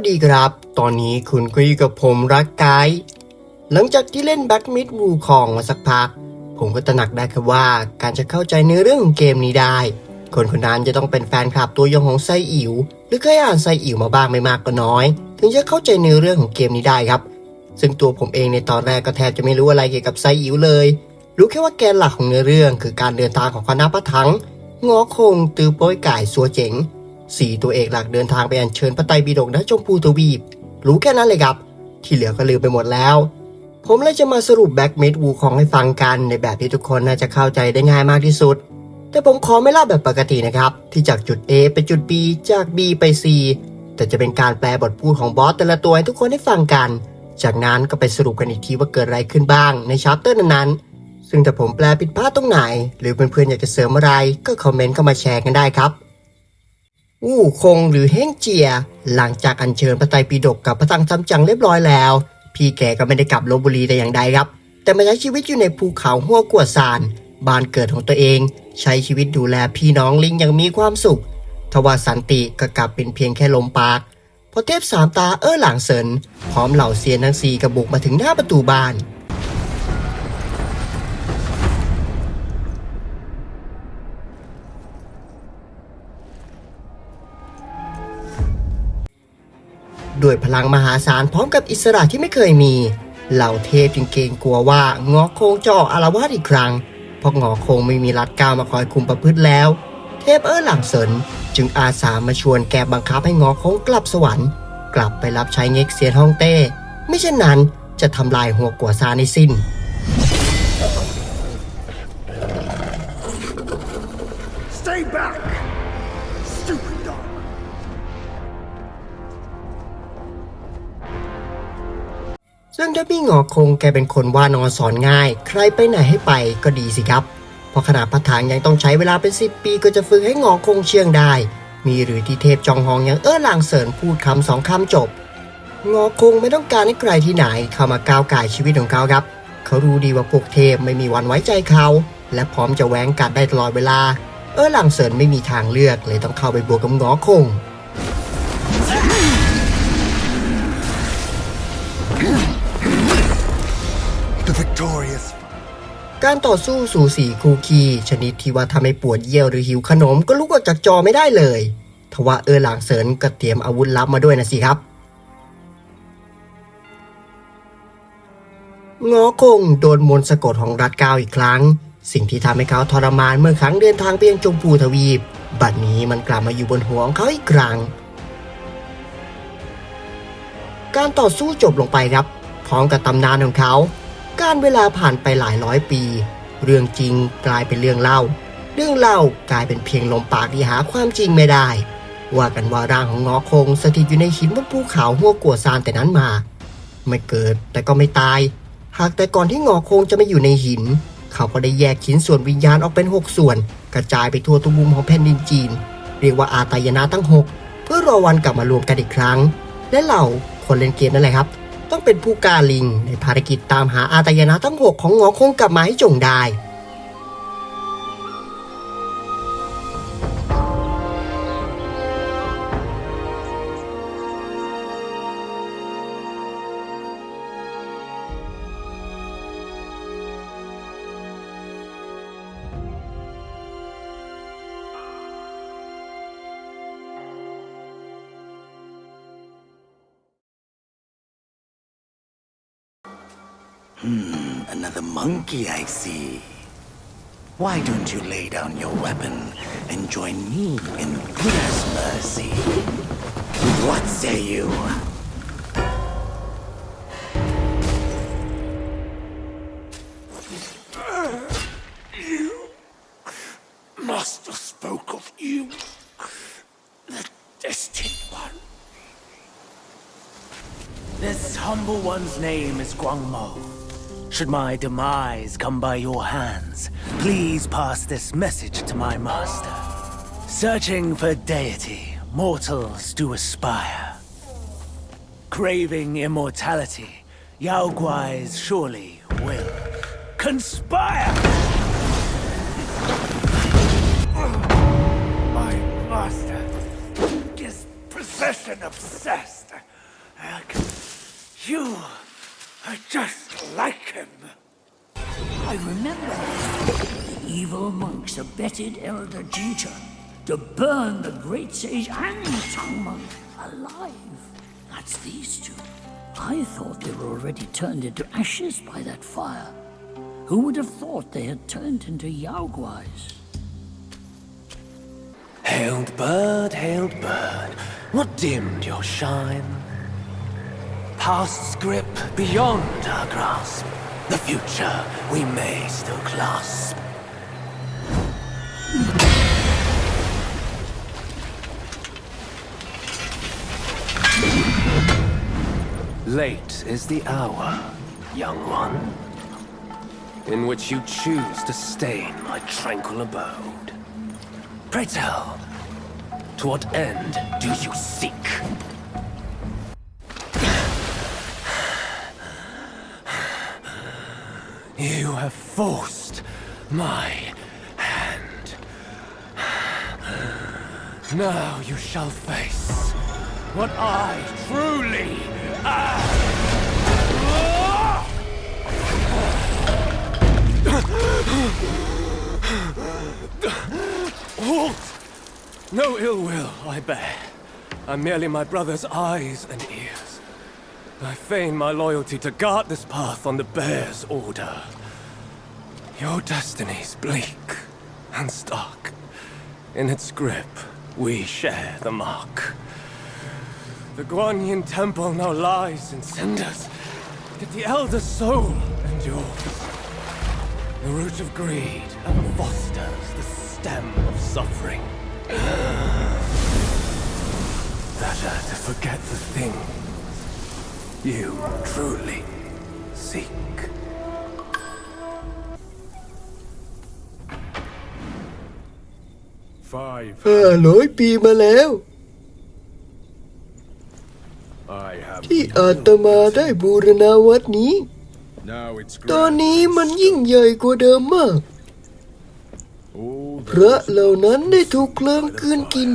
สดีครับ ตอนนี้คุณก็อยู่กับผมรักไกด์หลังจากที่เล่นแบ็กมิดวูคองมาสักพัก ผมก็ตระหนักได้ครับว่าการจะเข้าใจเนื้อเรื่องของเกมนี้ได้ คนคนนั้นจะต้องเป็นแฟนคลับตัวยงของไซอิ๋วหรือเคยอ่านไซอิ๋วมาบ้างไม่มากก็น้อย ถึงจะเข้าใจเนื้อเรื่องของเกมนี้ได้ครับ ซึ่งตัวผมเองในตอนแรกก็แทบจะไม่รู้อะไรเกี่ยวกับไซอิ๋วเลย รู้แค่ว่าแกนหลักของเนื้อเรื่อง คือการเดินทางของคณะพระถังงอคงตือโป้ยก่ายสัวเจ๋ง สี่ตัวเอกหลักเดินทางไปอัญเชิญพระไตรปิฎกณชมพูทวีป รู้แค่นั้นเลยครับ ที่เหลือก็ลืมไปหมดแล้ว ผมเลยจะมาสรุปแบ็กเมดวูของให้ฟังกัน ในแบบที่ทุกคนน่าจะเข้าใจได้ง่ายมากที่สุด แต่ผมขอไม่เล่าแบบปกตินะครับ ที่จากจุด A ไปจุด B จาก B ไป C แต่จะเป็นการแปลบทพูดของบอสแต่ละตัวให้ทุกคนได้ฟังกัน จากนั้นก็ไปสรุปกันอีกทีว่าเกิดอะไรขึ้นบ้างในชาร์เตอร์นั้นๆ ซึ่งถ้าผมแปลผิดพลาดตรงไหน หรือเพื่อนๆอยากจะเสริมอะไร ก็คอมเมนต์เข้ามาแชร์กันได้ครับ อู่คงหรือเฮงเจีย หลังจากอัญเชิญพระไตรปิฎกกับพระตังซัมจั๋งเรียบร้อยแล้ว พี่แกก็ไม่ได้กลับลบบุรีแต่อย่างใดครับ แต่มาใช้ชีวิตอยู่ในภูเขาหัวกวดซานบ้านเกิดของตัวเอง ใช้ชีวิตดูแลพี่น้องลิงอย่างมีความสุข ทว่าสันติก็กลับเป็นเพียงแค่ลมปากพอเทพสามตาเอ้อหลางเซินพร้อมเหล่าเซียนทั้งสี่กระบุกมาถึงหน้าประตูบ้าน ด้วยพลังมหาศาลพร้อมกับอิสระที่ไม่เคยมี เหล่าเทพจึงเกรงกลัวว่างอโคงจะออกอารวาสอีกครั้ง เพราะงอโคงไม่มีรัดกาวมาคอยคุมประพฤติแล้ว เทพเออหลังเสินจึงอาสามาชวนแกบังคับให้งอโคงกลับสวรรค์ กลับไปรับใช้เง็กเซียนฮ่องเต้ ไม่เช่นนั้นจะทำลายหัวกัวซาในสิ้น ซึ่งถ้าพี่หงอคงแกเป็นคนว่านอนสอนง่าย ใครไปไหนให้ไปก็ดีสิครับ เพราะขนาดพระถางยังต้องใช้เวลาเป็น 10 ปีก็จะฝึกให้หงอคงเชื่องได้ มีหรือที่เทพจองฮองยังเออหลางเสริญพูดคำสองคำจบ งอคงไม่ต้องการให้ใครที่ไหนเข้ามาก้าวไก่ชีวิตของเขาครับ เขารู้ดีว่าพวกเทพไม่มีวันไว้ใจเขา และพร้อมจะแหวงกัดได้ตลอดเวลา เออหลังเสริญไม่มีทางเลือกเลยต้องเข้าไปบวกกับงอคง การต่อสู้สูสีคูคีชนิดที่ว่าทำให้ปวดเยี่ยวหรือหิวขนมก็ลุกออกจากจอไม่ได้เลย ทว่าเออหลางเสริญก็เตรียมอาวุธลับมาด้วยนะสิครับงอคงโดนมนต์สะกดของรัฐกาวอีกครั้ง สิ่งที่ทำให้เขาทรมานเมื่อครั้งเดินทางไปยังจงพูทวีป บัดนี้มันกลับมาอยู่บนหัวของเขาอีกครั้ง การต่อสู้จบลงไปครับ พร้อมกับตำนานของเขา การเวลาผ่านไปหลายร้อยปี เรื่องจริงกลายเป็นเรื่องเล่า เรื่องเล่ากลายเป็นเพียงลมปากที่หาความจริงไม่ได้ ว่ากันว่าร่างของงอคงสถิตอยู่ในหินบนภูเขาหัวกัวซานแต่นั้นมา ไม่เกิดแต่ก็ไม่ตาย หากแต่ก่อนที่งอคงจะไมาอยู่ในหิน เขาก็ได้แยกชิ้นส่วนวิญญาณออกเป็นหกส่วน กระจายไปทั่วทุกมุมของแผ่นดินจีน เรียกว่าอาตายนะทั้งหกเพื่อรอวันกลับมารวมกันอีกครั้ง และเหล่าคนเล่นเกมนั่นแหละครับ ต้องเป็นผู้กาลิง ในภารกิจตามหาอาตายนะทั้งหกของงอคงกลับมาให้จงได้ Hmm, another monkey, I see. Why don't you lay down your weapon and join me in Buddha's mercy? What say you? Master spoke of you, the destined one. This humble one's name is Guangmo. Should my demise come by your hands, please pass this message to my master. Searching for deity, mortals do aspire. Craving immortality, Yao Guais surely will conspire! My master is possession obsessed. You are just. I remember the evil monks abetted Elder Jincha to burn the great sage and the Tang monk alive. That's these two. I thought they were already turned into ashes by that fire. Who would have thought they had turned into Yao Yaoguais? Hailed bird, hailed bird, what dimmed your shine? Past's grip beyond our grasp. The future we may still clasp. Late is the hour, young one, in which you choose to stain my tranquil abode. Pray tell, to what end do you seek? You have forced my hand. Now you shall face what I truly am. Halt! No ill will I bear. I'm merely my brother's eyes and ears. I feign my loyalty to guard this path on the bear's order. Your destiny's bleak and stark. In its grip, we share the mark. The Guanyin temple now lies in cinders, yet the elder soul endures. The root of greed ever fosters the stem of suffering. Better to forget the thing you truly seek. ห้าร้อยปีมาแล้ว I have ที่อาตมาได้บูรณาวัดนี้ now it's ตอน grand. นี้มันยิ่งใหญ่กว่าเดิมมาก All พระเหล่านั้นได้ถูกเคลิ้มกลืนกิน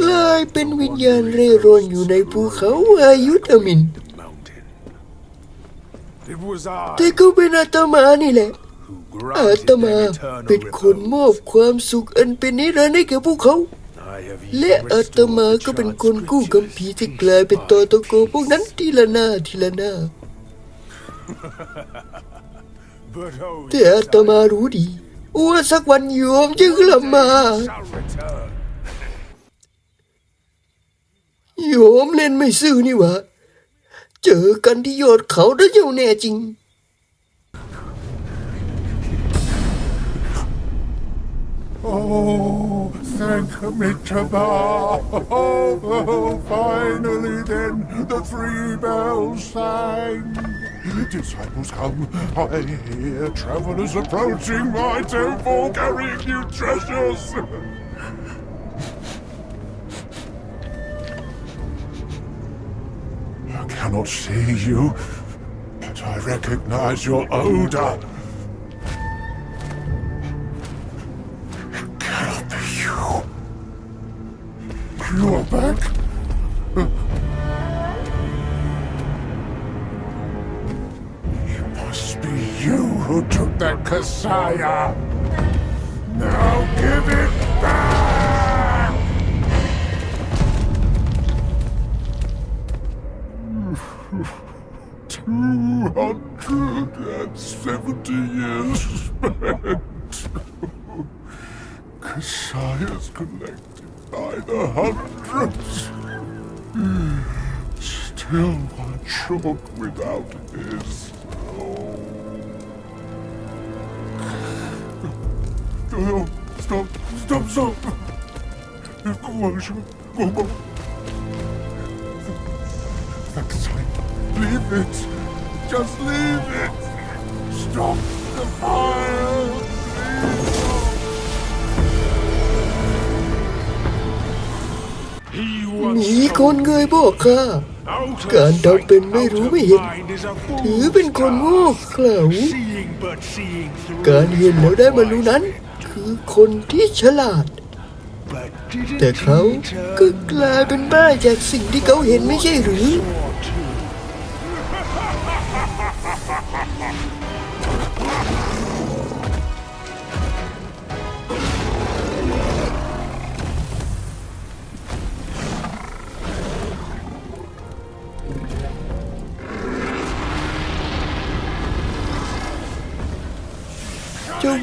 กลายเป็นวิญญาณเร่ร่อนอยู่ในภูเขาอายุทมิน mountain. It was I แต่ก็เป็นอาตมานี่แหละ who อา granted ตมา them เป็น eternal คนมอบ repose. ความสุขอันเป็นนิรันดร์ให้แก่พวกเขา I have และ even อาต restored มา the ก็เป็น child's คนกู้ scriptures คำผีร์ที่กลายเป็นตอตะโกพวกนั้นทีละหน้าทีละหน้า But oh, แต่อาตมารู้ดีว่าสักวันโยมจะกลับมา shall return. โยมเล่นไม่ซื่อนี่หวะ เจอกันที่ยอดเขาถ้าเจ้าแน่จริง Oh, thank m i t a b a Oh, oh, finally then the three bells sang. Disciples come, I hear travelers approaching my temple carrying you treasures. Cannot see you, but I recognize your odor. cannot be you. You're back? It must be you who took that Kasaya. Now give it back! 170 years spent. Kasai's collected by the hundreds. Still one chalk without his. Oh. No, no, stop, stop, stop. Coercion, Bobo. That's right. Leave it. Just leave it. Stop the fire. He มี once คนเคยบอกข้า Out of การทำเป็นไม่ sight, รู้ out ไม่ of เห็น mind is a ถือ fool's เป็นคนโง่เขลา Seeing but seeing through การเห็นแล้วได้บรรลุนั้น คือคนที่ฉลาด But didn't แต่เขา he ก็ turn กลายเป็นบ้าจากสิ่งที่เขาเห็นไม่ใช่หรือ or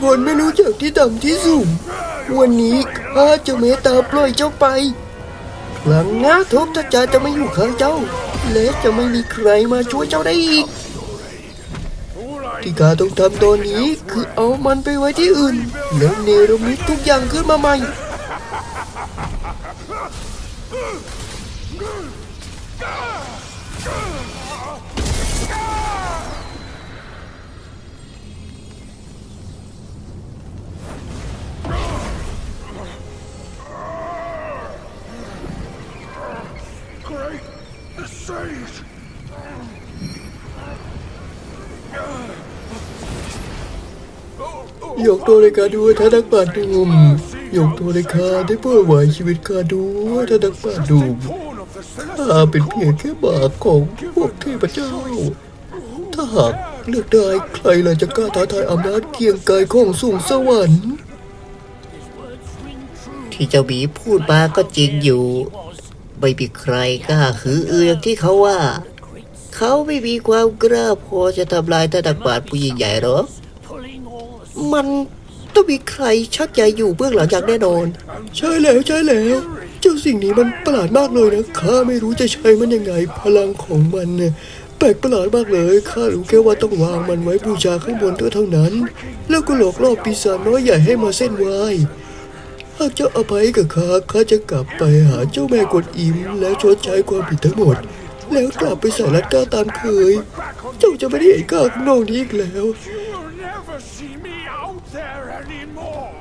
คนไม่รู้จักที่ต่ำที่สูง วันนี้ข้าจะเมตตาปล่อยเจ้าไปหลังหน้าทุบถ้าจาจะไม่อยู่ข้างเจ้า และจะไม่มีใครมาช่วยเจ้าได้อีก ที่ข้าต้องทำตอนนี้คือเอามันไปไว้ที่อื่น แล้วเนรมิตทุกอย่างขึ้นมาใหม่ sage! ยกโทษในการด้วยท่านนักปราชญ์หนุ่มยกโทษในข้าได้เพื่อไหวชีวิตข้าด้วยท่านนักปราชญ์หนุ่ม Born of the ข้าเป็นเพียงแค่บาปของพวกเทพเจ้า ถ้าหากเลือกได้ใครล่ะจะกล้าท้าทายอำนาจเกรียงไกรของสูงสวรรค์ ที่เจ้าบีพูดมาก็จริงอยู่ ไม่มีใครกล้าหือเอืองที่เขาว่า เขาไม่มีความกล้าพอจะทำลายท่านักปราชญ์ผู้ยิ่งใหญ่หรอกมันต้องมีใครชักใยอยู่เบื้องหลังอย่างแน่นอน ใช่แล้วใช่แล้ว เจ้าสิ่งนี้มันประหลาดมากเลยนะข้าไม่รู้จะใช้มันยังไง พลังของมันเนี่ยแปลกประหลาดมากเลยข้ารู้แค่ว่าต้องวางมันไว้บูชาข้างบนเท่านั้น แล้วก็หลอกล่อปีศาจน้อยใหญ่ให้มาเส้นไหว หากเจ้าอภัยกับข้าข้าจะกลับไปหาเจ้าแม่กวนอิมและชดใช้ความผิดทั้งหมด แล้วกลับไปใส่รัดก้าตามเคย เจ้าจะไม่ได้เห็นข้าข้างนอกนี้อีกแล้ว You'll never see me out there anymore!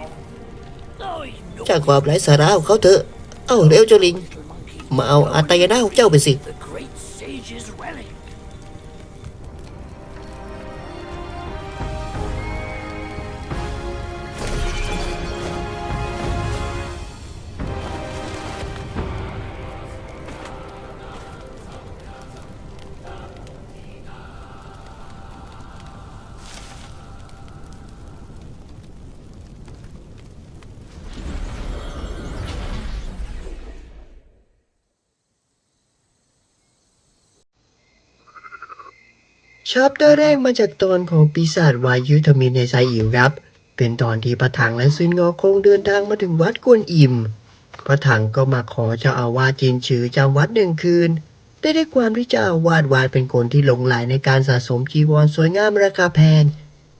Oh, you know จากความไร้สาระของเขาเถอะ เอ้าเร็วเจ้าลิง มาเอาอาตายนาของเจ้าไปสิ ชัปเตอร์แรกมาจากตอนของปีศาจวายุทมินในไซอิ๋วครับ เป็นตอนที่พระถังและซุนงอคงเดินทางมาถึงวัดกวนอิมพระถังก็มาขอเจ้าอาวาสจินชื่อจำวัดหนึ่งคืนแต่ด้ความที่เจ้าอาวาสวาดเป็นคนที่หลงไหลในการสะสมจีวรสวยงามราคาแพง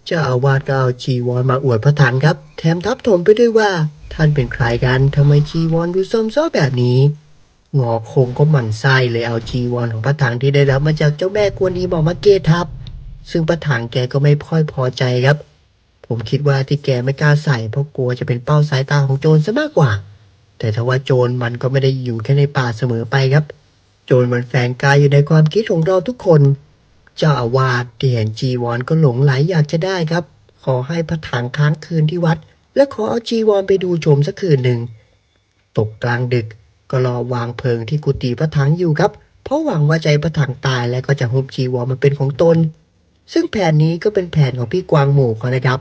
เจ้าอาวาสก็เอาจีวรมาอวดพระถังครับ แถมทับถมไปด้วยว่า ท่านเป็นใครกันทำไมจีวรดูส้มซ้อแบบนี้ งอคงก็หมั่นไส้เลยเอาจีวรของพระถังที่ได้รับมาจากเจ้าแม่กวนอิมอกมาเกทับ ซึ่งพระถังแกก็ไม่ค่อยพอใจครับ ผมคิดว่าที่แกไม่กล้าใส่เพราะกลัวจะเป็นเป้าสายตาของโจรซะมากกว่า แต่ถ้าว่าโจรมันก็ไม่ได้อยู่แค่ในป่าเสมอไปครับ โจรมันแฝงกายอยู่ในความคิดของเราทุกคน เจ้าอาวาสที่เห็นจีวรก็หลงไหลอยากจะได้ครับ ขอให้พระถังค้างคืนที่วัด และขอเอาจีวรไปดูชมสักคืนหนึ่งตกกลางดึก ก็รอวางเพลิงที่กุฏิพระถังอยู่ครับ เพราะหวังว่าใจพระถังตายแล้วก็จะหุบจีวรมันเป็นของตน ซึ่งแผนนี้ก็เป็นแผนของพี่กวางหมู่เขานะครับ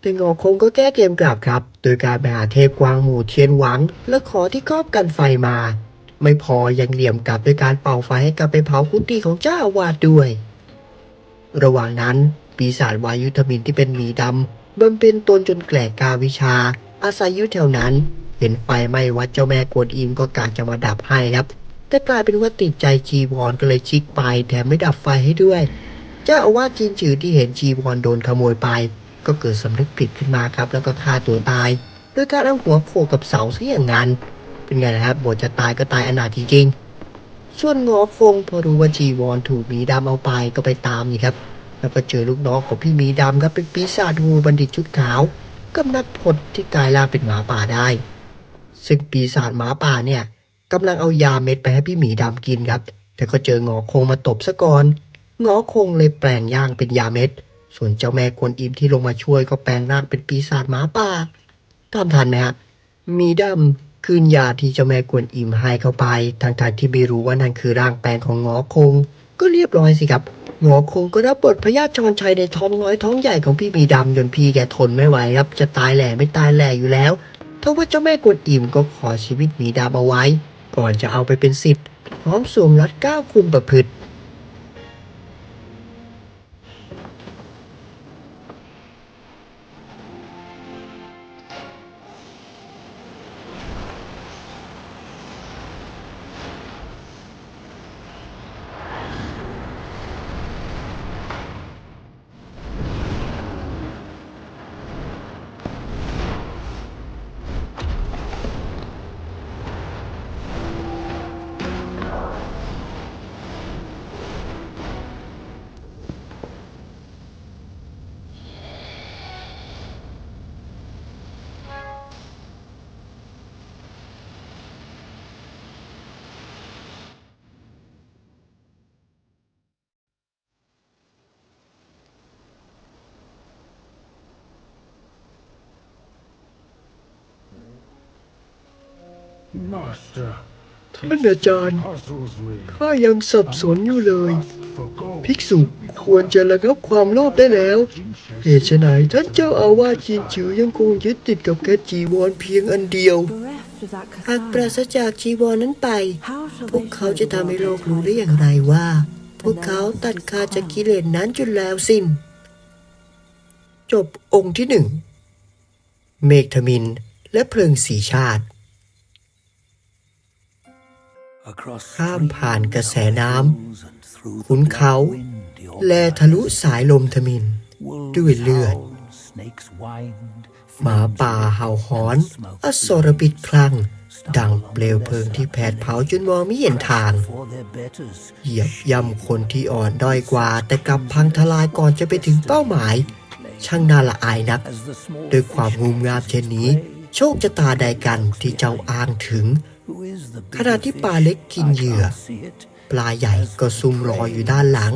แต่งอคงก็แก้เกมกลับครับ โดยการไปหาเทพกวางหมู่เทียนหวัง และขอที่ครอบกันไฟมา ไม่พอยังเหลี่ยมกลับด้วยการเป่าไฟให้กลับไปเผากุฏิของเจ้าอาวาสด้วย ระหว่างนั้นปีศาจวายุทมินที่เป็นหมีดำบำเพ็ญตนจนแกลกกาวิชา อาศัยอยู่แถวนั้น เห็นไฟไหม้วัดเจ้าแม่กวนอิมก็กะจะมาดับให้ครับ แต่กลายเป็นว่าติดใจจีวรก็เลยชิกไปแถมไม่ดับไฟให้ด้วย เจ้าอาวาสจีนจือที่เห็นจีวรโดนขโมยไป ก็เกิดสำนึกผิดขึ้นมาครับ แล้วก็ฆ่าตัวตายโดยการเอาหัวโขกกับเสาซะอย่างนั้นเป็นไงนะครับบทจะตายก็ตายอนาถจริงๆส่วนงอฟงพอรู้ว่าจีวรถูกมีดำเอาไปก็ไปตามนี่ครับแล้วก็เจอลูกน้องของพี่มีดำครับเป็นปีศาจงูบัณฑิตชุดขาว กับนักพจน์ที่กลายร่างเป็นหมาป่าได้ ซึ่งปีศาจหมาป่าเนี่ยกำลังเอายาเม็ดไปให้พี่หมีดำกินครับ แต่ก็เจองอคงมาตบซะก่อนงอคงเลยแปลงย่างเป็นยาเม็ด ส่วนเจ้าแม่กวนอิมที่ลงมาช่วยก็แปลงร่างเป็นปีศาจหมาป่าตามทันไหมฮะมีดำคืนยาที่เจ้าแม่กวนอิมให้เข้าไปทางทางที่ไม่รู้ว่านั่นคือร่างแปลงของงอคง ก็เรียบร้อยสิครับงอคงก็รับบทพญาจรชัยในท้องน้อยท้องใหญ่ของพี่หมีดำจนพี่แกทนไม่ไหวครับ จะตายแหล่ไม่ตายแหล่อยู่แล้ว ทว่าเจ้าแม่กวนอิมก็ขอชีวิตหมีดำเอาไว้ ก่อนจะเอาไปเป็นสิทธิ์พร้อมสวมรัดเก้าคุมประพฤติ ท่านอาจารย์ข้ายังสับสนอยู่เลย ภิกษุควรจะระงับความโลภได้แล้วเหตุไฉนท่านเจ้าอาวาสจินจือยังคงยึดติดกับแค่จีวรเพียงอันเดียว หากปราศจากจีวรนั้นไป พวกเขาจะทำให้โลกรู้ได้อย่างไรว่า พวกเขาตัดขาดจากกิเลสนั้นจนแล้วสิ้น จบองค์ที่หนึ่ง เมฆทมินและเพลิงสีชาติ ข้ามผ่านกระแสน้ำขุนเขา แลทะลุสายลมทมิน ด้วยเลือด หมาป่าเห่าหอน อสรพิษคลั่ง ดังเปลวเพลิงที่แผดเผาจนมองไม่เห็นทาง เหยียบย่ำคนที่อ่อนด้อยกว่า แต่กลับพังทลายก่อนจะไปถึงเป้าหมาย ช่างน่าละอายนัก ด้วยความงุมงามเช่นนี้ โชคจะตาใดกันที่เจ้าอ้างถึง ขณะที่ปลาเล็กกินเหยื่อ ปลาใหญ่ก็ซุ่มรออยู่ด้านหลัง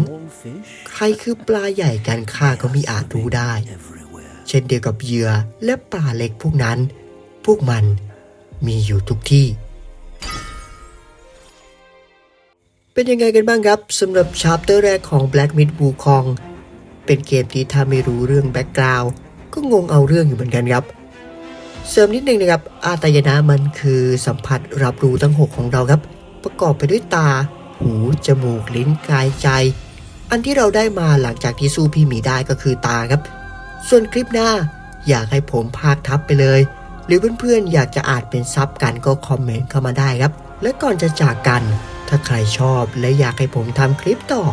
ใครคือปลาใหญ่กันข้าก็มิอาจรู้ได้ เช่นเดียวกับเหยื่อและปลาเล็กพวกนั้น พวกมันมีอยู่ทุกที่ เป็นยังไงกันบ้างครับสำหรับชาร์ปเตอร์แรกของ Black Myth Wukong เป็นเกมที่ถ้าไม่รู้เรื่องแบ็กกราวก็งงเอาเรื่องอยู่เหมือนกันครับ เสริมนิดนึงนะครับอาตายนะมันคือสัมผัสรับรู้ทั้ง 6 ของเราครับ ประกอบไปด้วยตา หู จมูก ลิ้น กายใจ อันที่เราได้มาหลังจากที่สู้พี่หมีได้ก็คือตาครับ ส่วนคลิปหน้าอยากให้ผมพากทับไปเลย หรือเพื่อนๆอยากจะอ่านเป็นซับกันก็คอมเมนต์เข้ามาได้ครับ และก่อนจะจากกัน ถ้าใครชอบและอยากให้ผมทำคลิปต่อ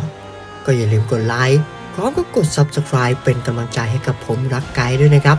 ก็อย่าลืมกดไลค์พร้อมกับกด Subscribe เป็นกำลังใจให้กับผมรักไกด์ด้วยนะครับ